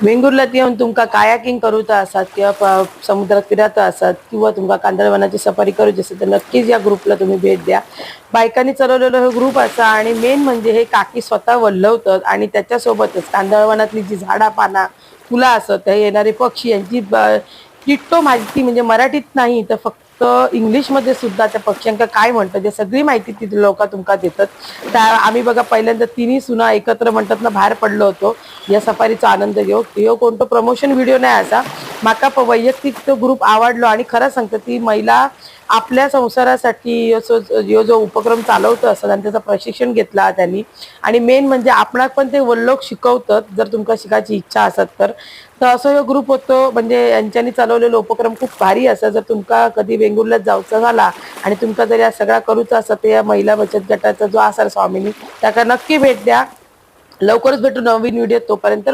वेंगुर्ल्यात येऊन तुमका कायाकिंग करूचा असात किंवा समुद्रात फिरायचं असतात किंवा तुमका कांदळवनाची सफारी करूची असेल तर नक्कीच या ग्रुपला तुम्ही भेट द्या. बायकांनी चालवलेला हे ग्रुप असा आणि मेन म्हणजे हे काकी स्वतः वल्लवतात आणि त्याच्यासोबतच कांदळवनातली जी झाडा पाना फुलं असत हे येणारे पक्षी यांची किट्टो माहिती म्हणजे मराठीत नाही तर फक्त इंग्लिशमध्ये सुद्धा त्या पक्ष्यांका काय म्हणतात हे सगळी माहिती तिथे लोक तुमका देतात. त्या आम्ही बघा पहिल्यांदा तिन्ही सुना एकत्र म्हणतात ना बाहेर पडलो होतो. या सफारीचा आनंद घेऊ. हो कोणतो प्रमोशन व्हिडिओ नाही असा. माका वैयक्तिक तो ग्रुप आवडलो आणि खरं सांगतो ती महिला आपल्या संसारासाठी जो जो उपक्रम चालवतो असतात आणि त्याचं प्रशिक्षण घेतला त्यांनी. आणि मेन म्हणजे आपणाक पण ते वल्लोक शिकवतात जर तुमका शिकायची इच्छा असत तर. तर असं ह्यो ग्रुप होतो म्हणजे यांच्यानी चालवलेलो उपक्रम खूप भारी असा. जर तुमका कधी वेंगुर्ल्यात जाऊचा झाला आणि तुमका जर या सगळा करूचा असं तर या महिला बचत गटाचा जो असा स्वामिनी त्याका नक्की भेट द्या. लवकरच भेटू नवीन व्हिडिओ तोपर्यंत.